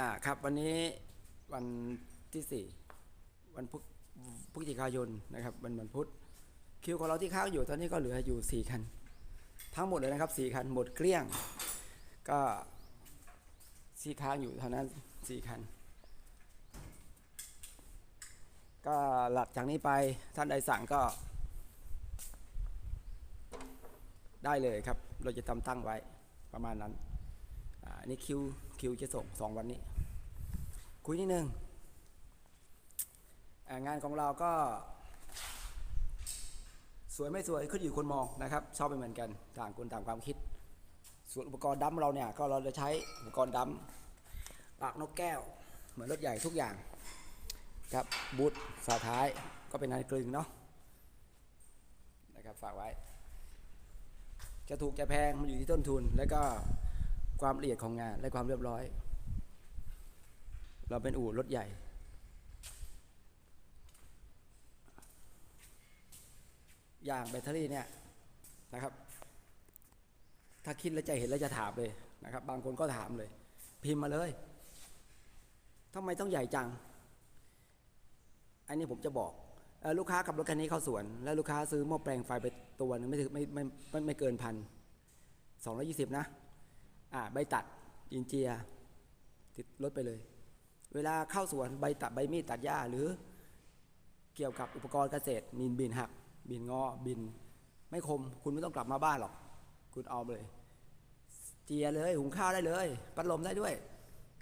อ่าครับวันนี้วันที่สี่วันพุธพฤศจิกายนนะครับวันวันพุธคิวของเราที่ค้างอยู่ตอนนี้ก็เหลืออยู่สี่คัน ทั้งหมดเลยนะครับสี่คันหมดเกลี้ยง ก็สี่ค้างอยู่เท่านั้นสี่คัน ก็หลังจากนี้ไปท่านใดสั่งก็ ได้เลยครับ เราจะทำตั้งไว้ประมาณนั้น อันนี่คิวคิวจะส่งสองวันนี้ คุยนิดนึงงานของเราก็ สวยไม่สวยขึ้นอยู่คนมองนะครับ ชอบไม่เหมือนกันต่างคนต่างความคิด ส่วนอุปกรณ์ดัมเราเนี่ยก็เราจะใช้อุปกรณ์ดัมปากนกแก้ว เหมือนรถใหญ่ทุกอย่างครับบูทฝาท้ายก็เป็นอันกลึงเนาะนะครับฝากไว้ จะถูกจะแพงมันอยู่ที่ต้นทุนและก็ ความละเอียดของงานและความเรียบร้อย เราเป็นอู่รถใหญ่ อย่างแบตเตอรี่เนี่ยนะครับ ถ้าคิดแล้วจะเห็นแล้วจะถามเลยนะครับ บางคนก็ถามเลย พิมพ์มาเลยทำไมต้องใหญ่จัง อันนี้ผมจะบอกอลูกค้าขับรถคันนี้เข้าสวน แล้วลูกค้าซื้อหม้อแปลงไฟไปตัวหนึงไม่ถึงไม่ไม่ไม่ไม่เกินพันสองร้อยี่สิบนะ อ่าใบตัดอินเจีย ติดรถไปเลย เวลาเข้าสวนใบตัดใบมีดตัดหญ้าหรือเกี่ยวกับอุปกรณ์เกษตรมีนบินหัก บินงอบิน ไม่คมคุณไม่ต้องกลับมาบ้านหรอก คุณเอาไปเลย เจียเลยหุงข้าวได้เลยพัดลมได้ด้วย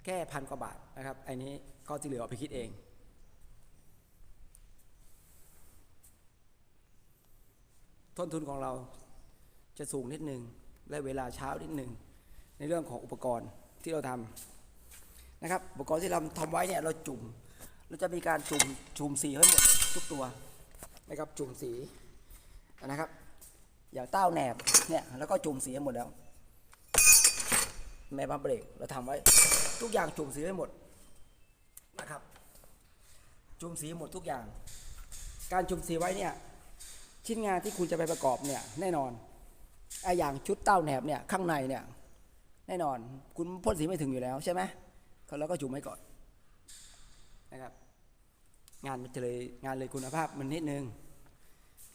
แค่พันกว่าบาทนะครับไอ้นี้ก็ที่เหลือเอาไปคิดเองต้นทุนของเราจะสูงนิดนึง และเวลาเช้านิดนึง ในเรื่องของอุปกรณ์ที่เราทำนะครับอุปกรณ์ที่เราทำไว้เนี่ยเราจุ่มเราจะมีการจุ่มจุ่มสีให้หมดทุกตัวนะครับจุ่มสีนะครับ อย่างเต้าแหนบเนี่ยแล้วก็จุ่มสีให้หมดแล้ว แม่บัมเบรกเราทำไว้ ทุกอย่างจุ่มสีให้หมดนะครับ จุ่มสีหมดทุกอย่าง การจุ่มสีไว้เนี่ยชิ้นงานที่คุณจะไปประกอบเนี่ยแน่นอนไอ้อย่างชุดเต้าแหนบเนี่ยข้างในเนี่ย แน่นอน คุณพ่นสีไม่ถึงอยู่แล้วใช่ไหมก็แล้วก็จุ่มไว้ก่อนนะครับ งานมันจะเลยงานเลยคุณภาพมันนิดนึง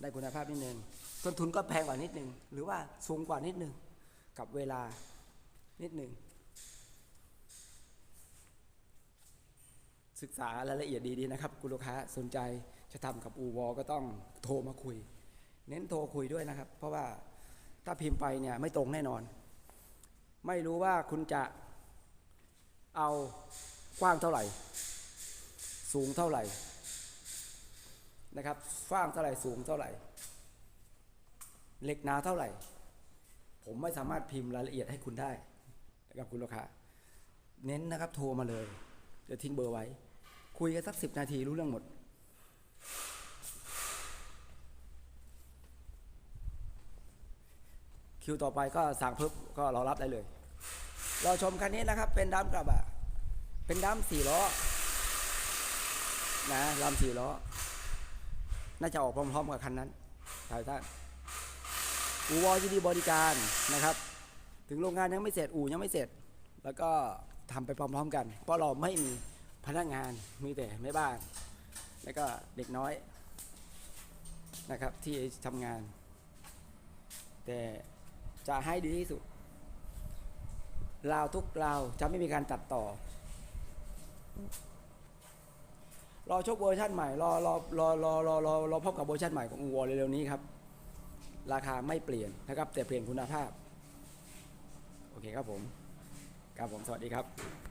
ได้คุณภาพนิดนึงต้นทุนก็แพงกว่านิดนึง หรือว่าสูงกว่านิดนึง กับเวลานิดนึง ศึกษารายละเอียดดีๆนะครับ คุณลูกค้าสนใจจะทำกับอูวอก็ต้องโทรมาคุย เน้นโทรคุยด้วยนะครับ เพราะว่าถ้าพิมพ์ไปเนี่ยไม่ตรงแน่นอน ไม่รู้ว่าคุณจะเอากว้างเท่าไหร่ สูงเท่าไหร่นะครับกว้างเท่าไหร่สูงเท่าไหร่เหล็กหนาเท่าไหร่ ผมไม่สามารถพิมพ์รายละเอียดให้คุณได้นะครับคุณลูกค้าเน้นนะครับโทรมาเลยเดี๋ยวทิ้งเบอร์ไว้ คุยกันสักสิบนาทีรู้เรื่องหมด คิวต่อไปก็สั่งเพิ่มก็รอรับได้เลย เราชมคันนี้นะครับ เป็นดัมกระบะเป็นดัมสี่ล้อนะลำสี่ล้อ น่าจะออกพร้อม ๆ กับคันนั้นถ่ายท่านอูวอยินดีบริการนะครับ ถึงโรงงานยังไม่เสร็จอู่ยังไม่เสร็จ แล้วก็ทำไปพร้อมๆกัน เพราะเราไม่มีพนักงานมีแต่แม่บ้าน แล้วก็เด็กน้อยนะครับที่ทำงาน แต่ จะให้ดีที่สุดราวทุกราวจะไม่มีการตัดต่อ รอชกเวอร์ชันใหม่ รอรอรอรอรอรอรอพบกับเวอร์ชันใหม่ของอูวอเร็วๆนี้ครับ ราคาไม่เปลี่ยนนะครับ แต่เปลี่ยนคุณภาพ โอเคครับผมครับผมสวัสดีครับ